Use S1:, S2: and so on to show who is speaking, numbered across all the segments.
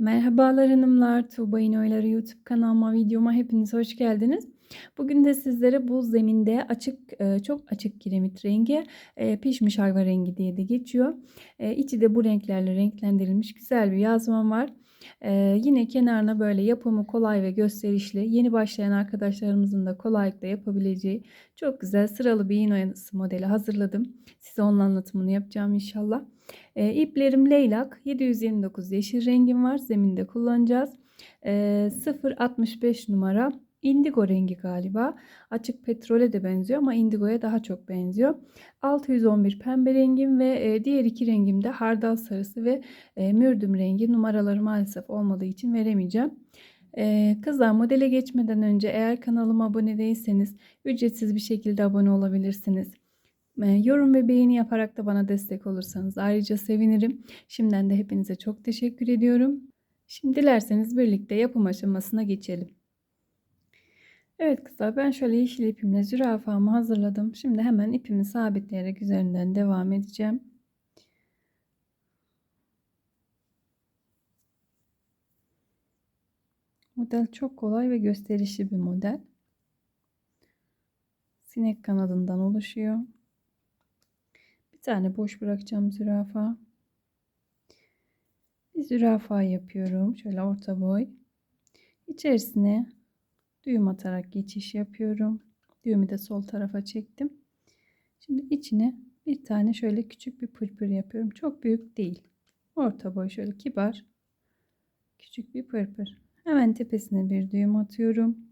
S1: Merhabalar hanımlar, Tuğba İnoyları YouTube kanalıma, videoma hepiniz hoş geldiniz. Bugün de sizlere bu zeminde açık, e, çok açık kiremit rengi, e, pişmiş ayva rengi diye de geçiyor. E, içi de bu renklerle renklendirilmiş güzel bir yazmam var. Yine kenarına böyle yapımı kolay ve gösterişli, yeni başlayan arkadaşlarımızın da kolaylıkla yapabileceği çok güzel sıralı bir iğne modeli hazırladım. Size onun anlatımını yapacağım inşallah. E, iplerim leylak 729 yeşil rengim var. Zeminde kullanacağız. E, 0.65 numara indigo rengi galiba. Açık petrole de benziyor ama indigoya daha çok benziyor. 611 pembe rengim ve e, diğer iki rengim de hardal sarısı ve e, mürdüm rengi. Numaraları maalesef olmadığı için veremeyeceğim. Ee, kızlar modele geçmeden önce eğer kanalıma abone değilseniz ücretsiz bir şekilde abone olabilirsiniz. Yorum ve beğeni yaparak da bana destek olursanız ayrıca sevinirim. Şimdiden de hepinize çok teşekkür ediyorum. Şimdi dilerseniz birlikte yapım aşamasına geçelim. Evet kızlar ben şöyle yeşil ipimle zürafamı hazırladım. Şimdi hemen ipimi sabitleyerek üzerinden devam edeceğim. Model çok kolay ve gösterişli bir model. Sinek kanadından oluşuyor. Bir tane boş bırakacağım zürafa. Bir zürafa yapıyorum. Şöyle orta boy. İçerisine düğüm atarak geçiş yapıyorum. Düğümü de sol tarafa çektim. Şimdi içine bir tane şöyle küçük bir pırpır yapıyorum. Çok büyük değil. Orta boy şöyle kibar. Küçük bir pırpır. Hemen tepesine bir düğüm atıyorum.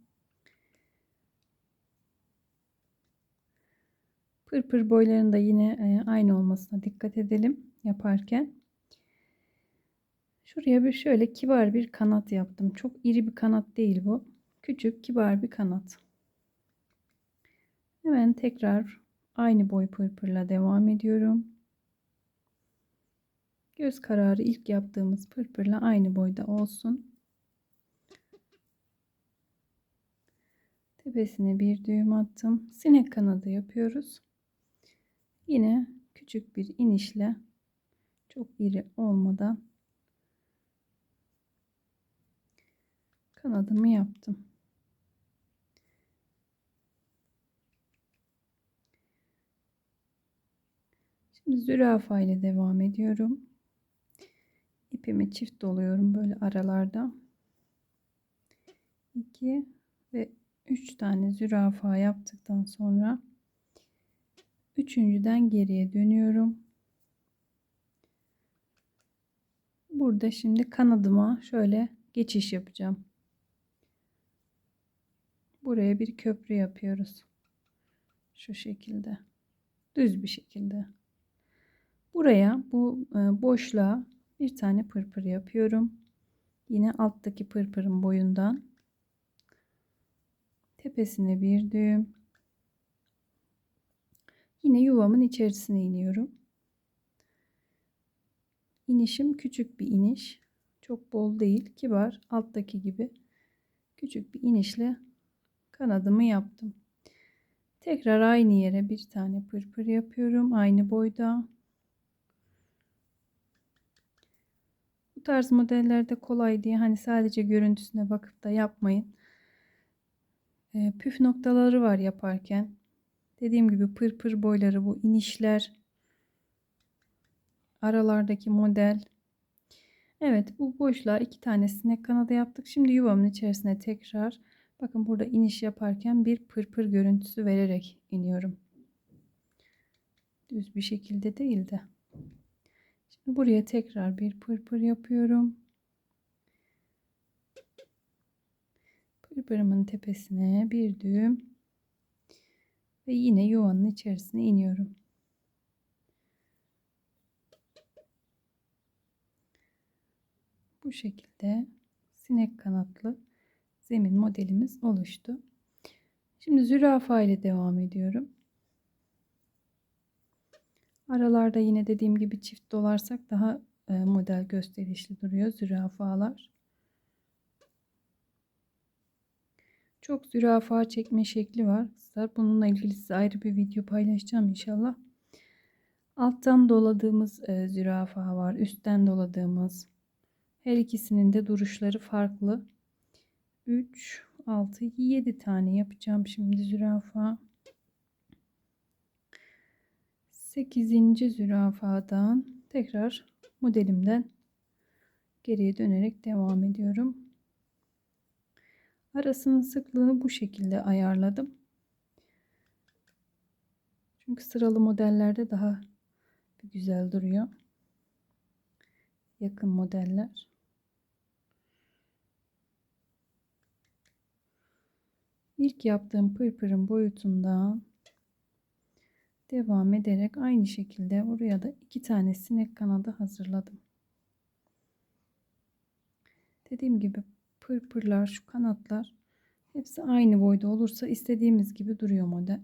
S1: Pırpır boylarında yine e, aynı olmasına dikkat edelim yaparken. Şuraya bir şöyle kibar bir kanat yaptım. Çok iri bir kanat değil bu. Küçük kibar bir kanat. Hemen tekrar aynı boy pırpırla devam ediyorum. Göz kararı ilk yaptığımız pırpırla aynı boyda olsun. Tepesine bir düğüm attım. Sinek kanadı yapıyoruz. Yine küçük bir inişle çok iri olmadan kanadımı yaptım. Şimdi zürafa ile devam ediyorum. İpimi çift doluyorum böyle aralarda. 2 ve 3 tane zürafa yaptıktan sonra Üçüncüden geriye dönüyorum. Burada şimdi kanadıma şöyle geçiş yapacağım. Buraya bir köprü yapıyoruz. Şu şekilde. Düz bir şekilde. Buraya bu e, boşluğa bir tane pırpır yapıyorum. Yine alttaki pırpırın boyundan. Tepesine bir düğüm. Yine yuvamın içerisine iniyorum. İnişim küçük bir iniş. Çok bol değil, kibar, alttaki gibi küçük bir inişle kanadımı yaptım. Tekrar aynı yere bir tane pırpır yapıyorum. Aynı boyda. Bu tarz modellerde kolay diye hani sadece görüntüsüne bakıp da yapmayın. E, püf noktaları var yaparken. Dediğim gibi pırpır boyları bu inişler. Aralardaki model. Evet bu boşluğa iki tane sinek kanadı yaptık. Şimdi yuvamın içerisine tekrar bakın burada iniş yaparken bir pırpır görüntüsü vererek iniyorum. Düz bir şekilde değil de. Şimdi buraya tekrar bir pırpır yapıyorum. Pırpırımın tepesine bir düğüm ve yine yuvanın içerisine iniyorum. Bu şekilde sinek kanatlı zemin modelimiz oluştu. Şimdi zürafa ile devam ediyorum. Aralarda yine dediğim gibi çift dolarsak daha e, model gösterişli duruyor zürafalar. Çok zürafa çekme şekli var. Bununla ilgili size ayrı bir video paylaşacağım inşallah. Alttan doladığımız e, zürafa var. Üstten doladığımız. Her ikisinin de duruşları farklı. 3, 6, 7 tane yapacağım şimdi zürafa. 8. zürafadan tekrar modelimden geriye dönerek devam ediyorum. Arasının sıklığını bu şekilde ayarladım. Çünkü sıralı modellerde daha güzel duruyor. Yakın modeller. İlk yaptığım pırpırın boyutundan devam ederek aynı şekilde buraya da iki tane sinek kanadı hazırladım. Dediğim gibi pırpırlar, şu kanatlar hepsi aynı boyda olursa istediğimiz gibi duruyor model.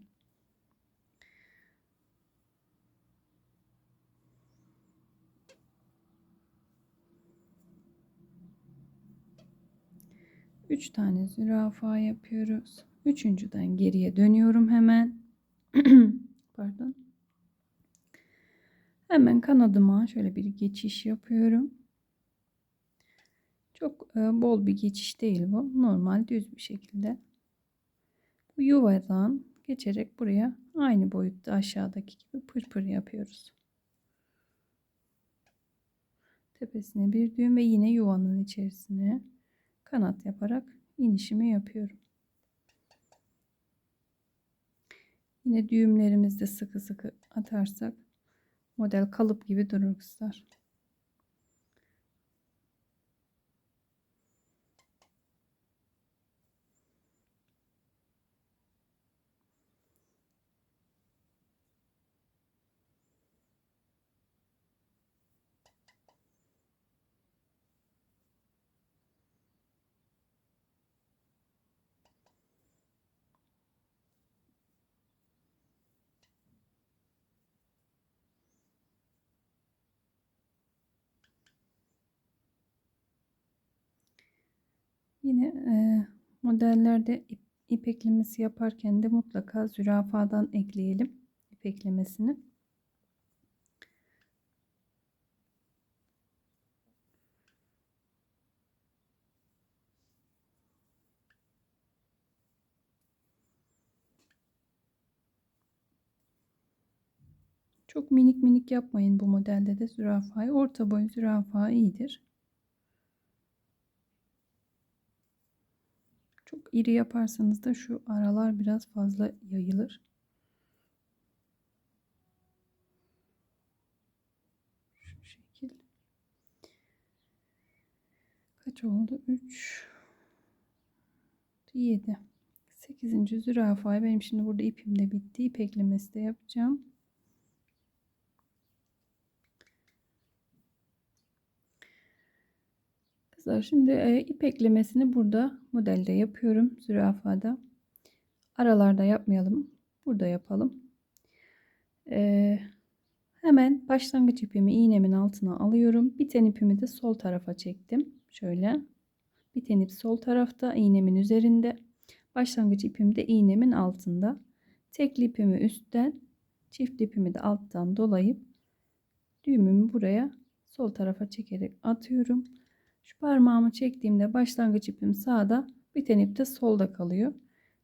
S1: Üç tane zürafa yapıyoruz. Üçüncüden geriye dönüyorum hemen. Pardon. Hemen kanadıma şöyle bir geçiş yapıyorum. Çok e, bol bir geçiş değil bu. Normal düz bir şekilde. Bu yuvadan geçerek buraya aynı boyutta aşağıdaki gibi pırpır yapıyoruz. Tepesine bir düğüm ve yine yuvanın içerisine kanat yaparak inişimi yapıyorum. Yine düğümlerimizde sıkı sıkı atarsak model kalıp gibi durur kızlar. Yine e, modellerde ip, eklemesi yaparken de mutlaka zürafadan ekleyelim ip eklemesini. Çok minik minik yapmayın bu modelde de zürafayı. Orta boy zürafa iyidir. Çok iri yaparsanız da şu aralar biraz fazla yayılır. Şu şekil. Kaç oldu? 3 7 8. zürafayı benim şimdi burada ipim de bitti. İp eklemesi de yapacağım. Kızlar şimdi e, ip eklemesini burada modelde yapıyorum. Zürafada. Aralarda yapmayalım. Burada yapalım. E, hemen başlangıç ipimi iğnemin altına alıyorum. Biten ipimi de sol tarafa çektim. Şöyle. Biten ip sol tarafta iğnemin üzerinde. Başlangıç ipim de iğnemin altında. Tekli ipimi üstten, çift ipimi de alttan dolayıp düğümümü buraya sol tarafa çekerek atıyorum. Şu parmağımı çektiğimde başlangıç ipim sağda, biten ip de solda kalıyor.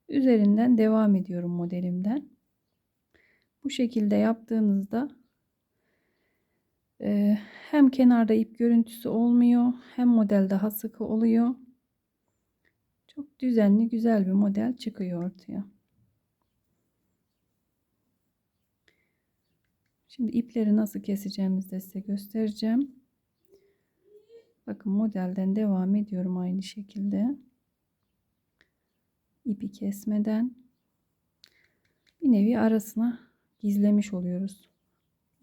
S1: Üzerinden devam ediyorum modelimden. Bu şekilde yaptığınızda e, hem kenarda ip görüntüsü olmuyor hem model daha sıkı oluyor. Çok düzenli güzel bir model çıkıyor ortaya. Şimdi ipleri nasıl keseceğimizi de size göstereceğim. Bakın modelden devam ediyorum aynı şekilde. ipi kesmeden bir nevi arasına gizlemiş oluyoruz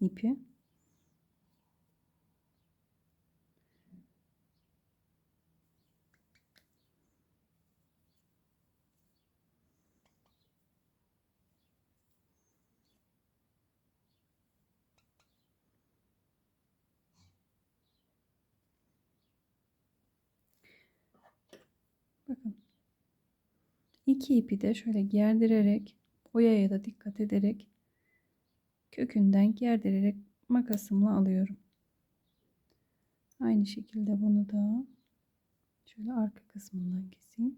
S1: ipi. Bakın. İki ipi de şöyle gerdirerek boyaya da dikkat ederek kökünden gerdirerek makasımla alıyorum. Aynı şekilde bunu da şöyle arka kısmından keseyim.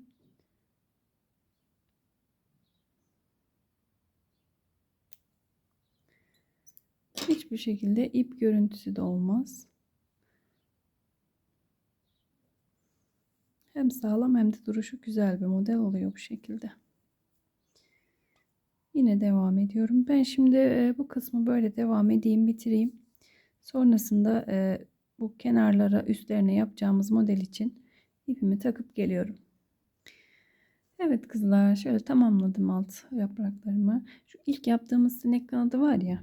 S1: Hiçbir şekilde ip görüntüsü de olmaz. Hem sağlam hem de duruşu güzel bir model oluyor bu şekilde. Yine devam ediyorum. Ben şimdi e, bu kısmı böyle devam edeyim, bitireyim. Sonrasında e, bu kenarlara üstlerine yapacağımız model için ipimi takıp geliyorum. Evet kızlar şöyle tamamladım alt yapraklarımı. Şu ilk yaptığımız sinek kanadı var ya.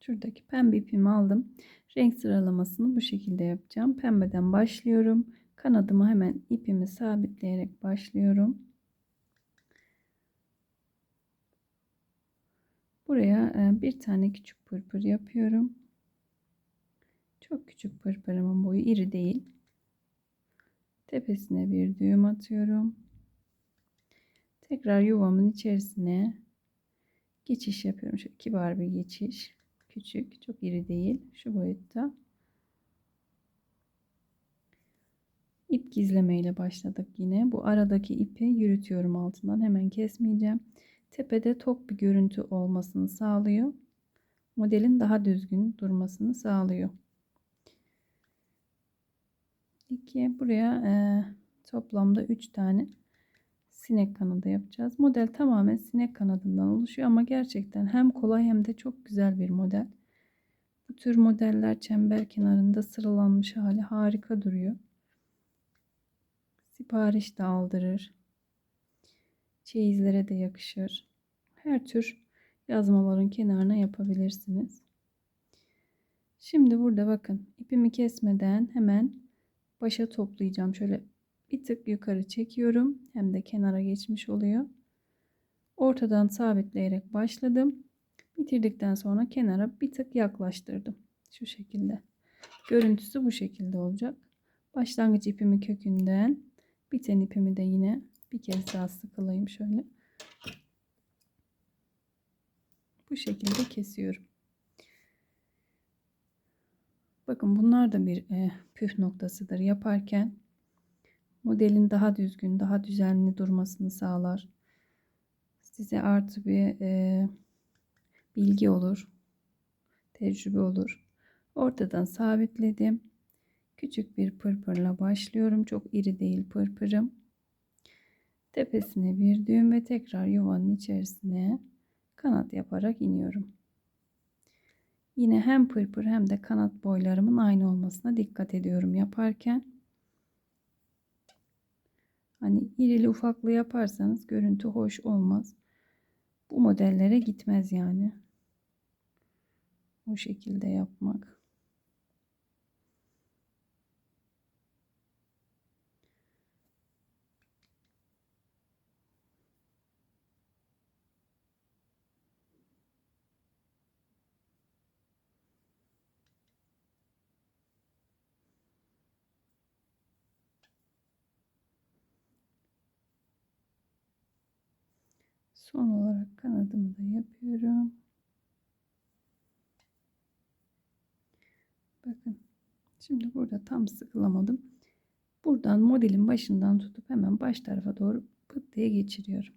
S1: Şuradaki pembe ipimi aldım. Renk sıralamasını bu şekilde yapacağım. Pembeden başlıyorum. Kanadımı hemen ipimi sabitleyerek başlıyorum. Buraya e, bir tane küçük pırpır yapıyorum. Çok küçük pırpırımın boyu iri değil. Tepesine bir düğüm atıyorum. Tekrar yuvamın içerisine geçiş yapıyorum. Şöyle kibar bir geçiş. Küçük, çok iri değil. Şu boyutta. İp gizleme ile başladık yine. Bu aradaki ipi yürütüyorum altından. Hemen kesmeyeceğim. Tepede tok bir görüntü olmasını sağlıyor. Modelin daha düzgün durmasını sağlıyor. 2 buraya e, toplamda 3 tane sinek kanadı yapacağız. Model tamamen sinek kanadından oluşuyor ama gerçekten hem kolay hem de çok güzel bir model. Bu tür modeller çember kenarında sıralanmış hali harika duruyor. Sipariş de aldırır. Çeyizlere de yakışır. Her tür yazmaların kenarına yapabilirsiniz. Şimdi burada bakın ipimi kesmeden hemen başa toplayacağım. Şöyle bir tık yukarı çekiyorum. Hem de kenara geçmiş oluyor. Ortadan sabitleyerek başladım. Bitirdikten sonra kenara bir tık yaklaştırdım. Şu şekilde. Görüntüsü bu şekilde olacak. Başlangıç ipimi kökünden biten ipimi de yine bir kez daha sıkılayım şöyle. Bu şekilde kesiyorum. Bakın bunlar da bir e, püf noktasıdır. Yaparken modelin daha düzgün, daha düzenli durmasını sağlar. Size artı bir e, bilgi olur. Tecrübe olur. Ortadan sabitledim. Küçük bir pırpırla başlıyorum. Çok iri değil pırpırım. Tepesine bir düğüm ve tekrar yuvanın içerisine kanat yaparak iniyorum. Yine hem pırpır hem de kanat boylarımın aynı olmasına dikkat ediyorum yaparken. Hani irili ufaklı yaparsanız görüntü hoş olmaz. Bu modellere gitmez yani. Bu şekilde yapmak. Son olarak kanadımı da yapıyorum. Bakın. Şimdi burada tam sıkılamadım. Buradan modelin başından tutup hemen baş tarafa doğru pıt diye geçiriyorum.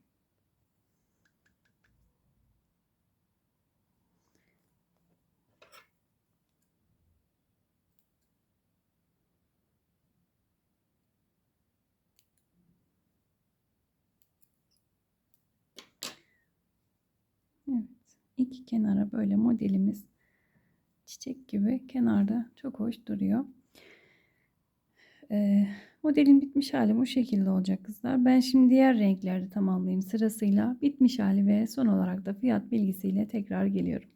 S1: Evet. İki kenara böyle modelimiz çiçek gibi kenarda çok hoş duruyor. Ee, modelin bitmiş hali bu şekilde olacak kızlar. Ben şimdi diğer renkleri tamamlayayım sırasıyla. Bitmiş hali ve son olarak da fiyat bilgisiyle tekrar geliyorum.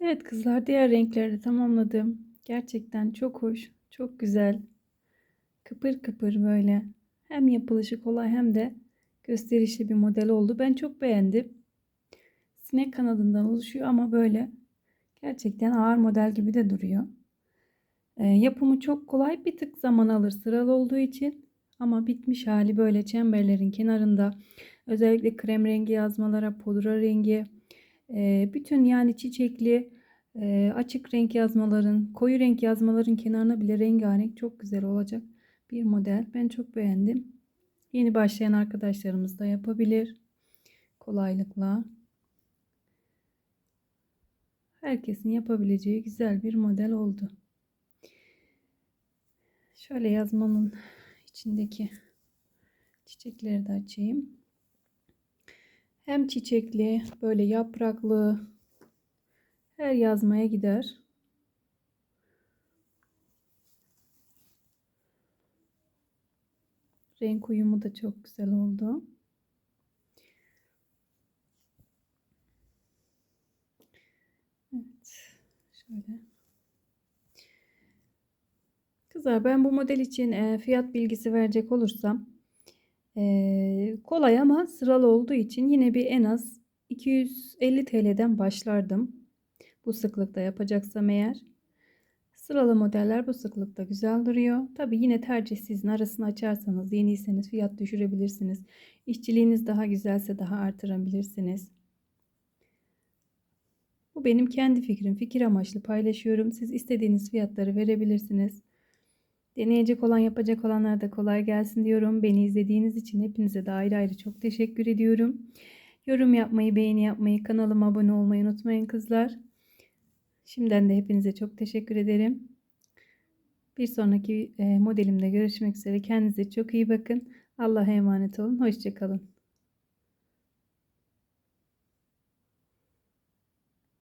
S1: Evet kızlar diğer renkleri de tamamladım. Gerçekten çok hoş, çok güzel. Kıpır kıpır böyle. Hem yapılışı kolay hem de gösterişli bir model oldu. Ben çok beğendim sinek kanadından oluşuyor ama böyle gerçekten ağır model gibi de duruyor. E, yapımı çok kolay bir tık zaman alır sıralı olduğu için ama bitmiş hali böyle çemberlerin kenarında özellikle krem rengi yazmalara pudra rengi e, bütün yani çiçekli Ee, açık renk yazmaların, koyu renk yazmaların kenarına bile rengarenk çok güzel olacak bir model. Ben çok beğendim. Yeni başlayan arkadaşlarımız da yapabilir. Kolaylıkla. Herkesin yapabileceği güzel bir model oldu. Şöyle yazmanın içindeki çiçekleri de açayım. Hem çiçekli, böyle yapraklı her yazmaya gider. Renk uyumu da çok güzel oldu. Evet. Şöyle. Kızlar ben bu model için e, fiyat bilgisi verecek olursam e, kolay ama sıralı olduğu için yine bir en az 250 TL'den başlardım. Bu sıklıkta yapacaksam eğer. Sıralı modeller bu sıklıkta güzel duruyor. Tabi yine tercih sizin arasını açarsanız yeniyseniz fiyat düşürebilirsiniz. İşçiliğiniz daha güzelse daha artırabilirsiniz. Benim kendi fikrim. Fikir amaçlı paylaşıyorum. Siz istediğiniz fiyatları verebilirsiniz. Deneyecek olan yapacak olanlar da kolay gelsin diyorum. Beni izlediğiniz için hepinize de ayrı ayrı çok teşekkür ediyorum. Yorum yapmayı, beğeni yapmayı, kanalıma abone olmayı unutmayın kızlar. Şimdiden de hepinize çok teşekkür ederim. Bir sonraki modelimde görüşmek üzere. Kendinize çok iyi bakın. Allah'a emanet olun. Hoşçakalın.